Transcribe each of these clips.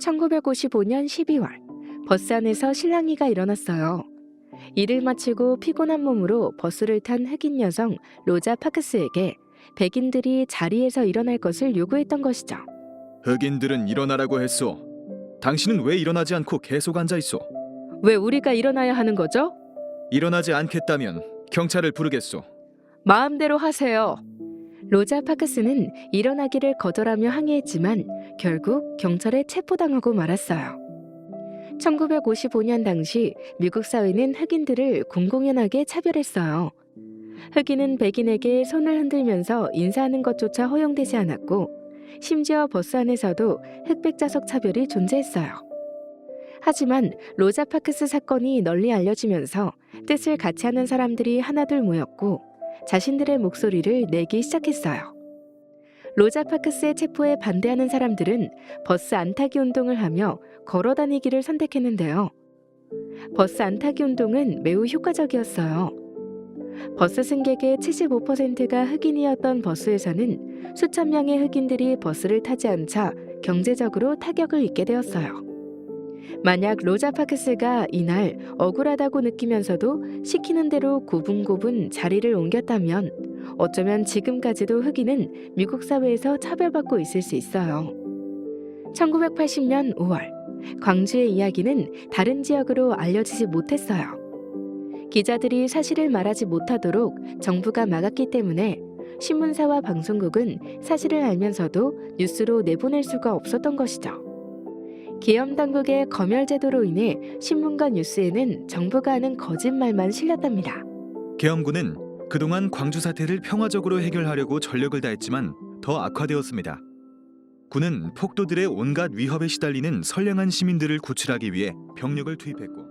1955년 12월 버스 안에서 실랑이가 일어났어요. 일을 마치고 피곤한 몸으로 버스를 탄 흑인 여성 로자 파크스에게 백인들이 자리에서 일어날 것을 요구했던 것이죠. 흑인들은 일어나라고 했소. 당신은 왜 일어나지 않고 계속 앉아 있소? 왜 우리가 일어나야 하는 거죠? 일어나지 않겠다면 경찰을 부르겠소. 마음대로 하세요. 로자 파크스는 일어나기를 거절하며 항의했지만 결국 경찰에 체포당하고 말았어요. 1955년 당시 미국 사회는 흑인들을 공공연하게 차별했어요. 흑인은 백인에게 손을 흔들면서 인사하는 것조차 허용되지 않았고 심지어 버스 안에서도 흑백 좌석 차별이 존재했어요. 하지만 로자 파크스 사건이 널리 알려지면서 뜻을 같이 하는 사람들이 하나둘 모였고 자신들의 목소리를 내기 시작했어요. 로자 파크스의 체포에 반대하는 사람들은 버스 안타기 운동을 하며 걸어 다니기를 선택했는데요. 버스 안타기 운동은 매우 효과적이었어요. 버스 승객의 75%가 흑인이었던 버스에서는 수천 명의 흑인들이 버스를 타지 않자 경제적으로 타격을 입게 되었어요. 만약 로자 파크스가 이날 억울하다고 느끼면서도 시키는 대로 고분고분 자리를 옮겼다면 어쩌면 지금까지도 흑인은 미국 사회에서 차별받고 있을 수 있어요. 1980년 5월, 광주의 이야기는 다른 지역으로 알려지지 못했어요. 기자들이 사실을 말하지 못하도록 정부가 막았기 때문에 신문사와 방송국은 사실을 알면서도 뉴스로 내보낼 수가 없었던 것이죠. 계엄 당국의 검열 제도로 인해 신문과 뉴스에는 정부가 하는 거짓말만 실렸답니다. 계엄군은 그동안 광주 사태를 평화적으로 해결하려고 전력을 다했지만 더 악화되었습니다. 군은 폭도들의 온갖 위협에 시달리는 선량한 시민들을 구출하기 위해 병력을 투입했고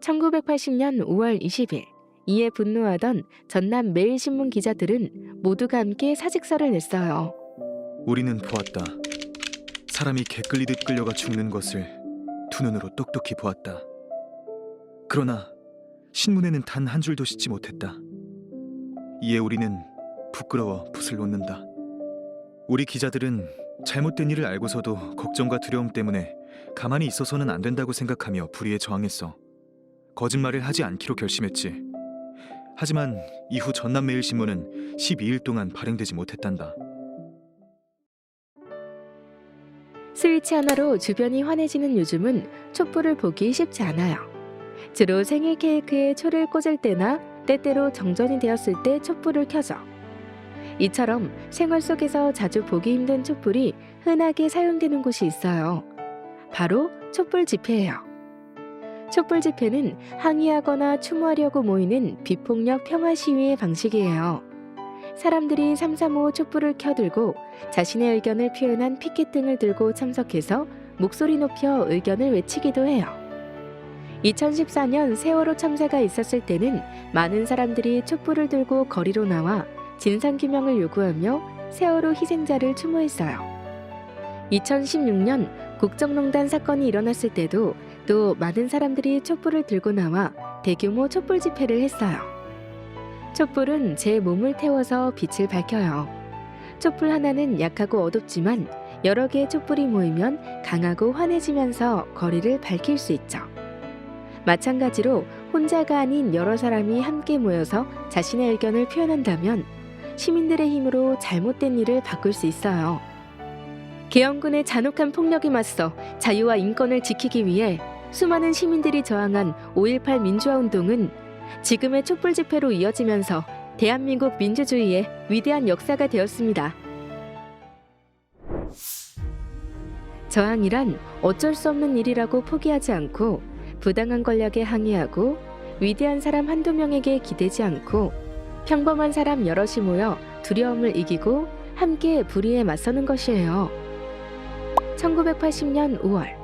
1980년 5월 20일 이에 분노하던 전남 매일신문 기자들은 모두가 함께 사직서를 냈어요. 우리는 보았다. 사람이 개 끌리듯 끌려가 죽는 것을 두 눈으로 똑똑히 보았다. 그러나 신문에는 단 한 줄도 싣지 못했다. 이에 우리는 부끄러워 붓을 놓는다. 우리 기자들은 잘못된 일을 알고서도 걱정과 두려움 때문에 가만히 있어서는 안 된다고 생각하며 불의에 저항했어. 거짓말을 하지 않기로 결심했지. 하지만 이후 전남매일신문은 12일 동안 발행되지 못했단다. 스위치 하나로 주변이 환해지는 요즘은 촛불을 보기 쉽지 않아요. 주로 생일 케이크에 초를 꽂을 때나 때때로 정전이 되었을 때 촛불을 켜죠. 이처럼 생활 속에서 자주 보기 힘든 촛불이 흔하게 사용되는 곳이 있어요. 바로 촛불 집회예요. 촛불 집회는 항의하거나 추모하려고 모이는 비폭력 평화 시위의 방식이에요. 사람들이 삼삼오오 촛불을 켜들고 자신의 의견을 표현한 피켓 등을 들고 참석해서 목소리 높여 의견을 외치기도 해요. 2014년 세월호 참사가 있었을 때는 많은 사람들이 촛불을 들고 거리로 나와 진상규명을 요구하며 세월호 희생자를 추모했어요. 2016년 국정농단 사건이 일어났을 때도 또 많은 사람들이 촛불을 들고 나와 대규모 촛불 집회를 했어요. 촛불은 제 몸을 태워서 빛을 밝혀요. 촛불 하나는 약하고 어둡지만 여러 개의 촛불이 모이면 강하고 환해지면서 거리를 밝힐 수 있죠. 마찬가지로 혼자가 아닌 여러 사람이 함께 모여서 자신의 의견을 표현한다면 시민들의 힘으로 잘못된 일을 바꿀 수 있어요. 계엄군의 잔혹한 폭력에 맞서 자유와 인권을 지키기 위해 수많은 시민들이 저항한 5.18 민주화 운동은 지금의 촛불 집회로 이어지면서 대한민국 민주주의의 위대한 역사가 되었습니다. 저항이란 어쩔 수 없는 일이라고 포기하지 않고 부당한 권력에 항의하고 위대한 사람 한두 명에게 기대지 않고 평범한 사람 여럿이 모여 두려움을 이기고 함께 불의에 맞서는 것이에요. 1980년 5월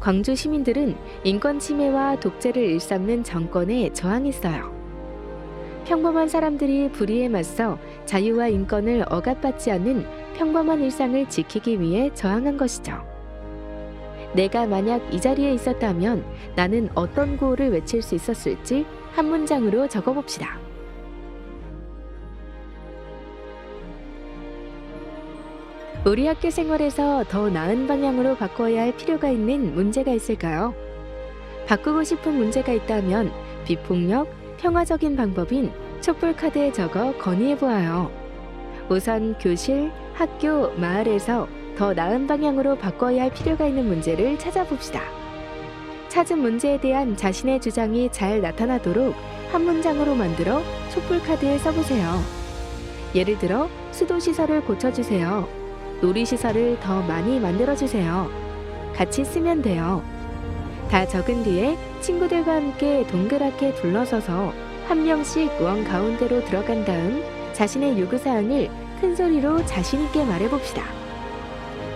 광주 시민들은 인권 침해와 독재를 일삼는 정권에 저항했어요. 평범한 사람들이 불의에 맞서 자유와 인권을 억압받지 않는 평범한 일상을 지키기 위해 저항한 것이죠. 내가 만약 이 자리에 있었다면 나는 어떤 구호를 외칠 수 있었을지 한 문장으로 적어봅시다. 우리 학교 생활에서 더 나은 방향으로 바꿔야 할 필요가 있는 문제가 있을까요? 바꾸고 싶은 문제가 있다면 비폭력, 평화적인 방법인 촛불카드에 적어 건의해 보아요. 우선 교실, 학교, 마을에서 더 나은 방향으로 바꿔야 할 필요가 있는 문제를 찾아봅시다. 찾은 문제에 대한 자신의 주장이 잘 나타나도록 한 문장으로 만들어 촛불카드에 써보세요. 예를 들어 수도시설을 고쳐주세요. 놀이시설을 더 많이 만들어주세요. 같이 쓰면 돼요. 다 적은 뒤에 친구들과 함께 동그랗게 둘러서서 한 명씩 원 가운데로 들어간 다음 자신의 요구사항을 큰 소리로 자신있게 말해봅시다.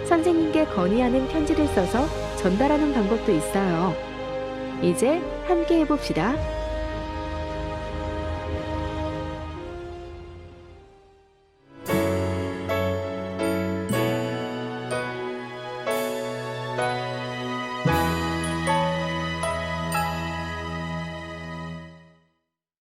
선생님께 건의하는 편지를 써서 전달하는 방법도 있어요. 이제 함께 해봅시다.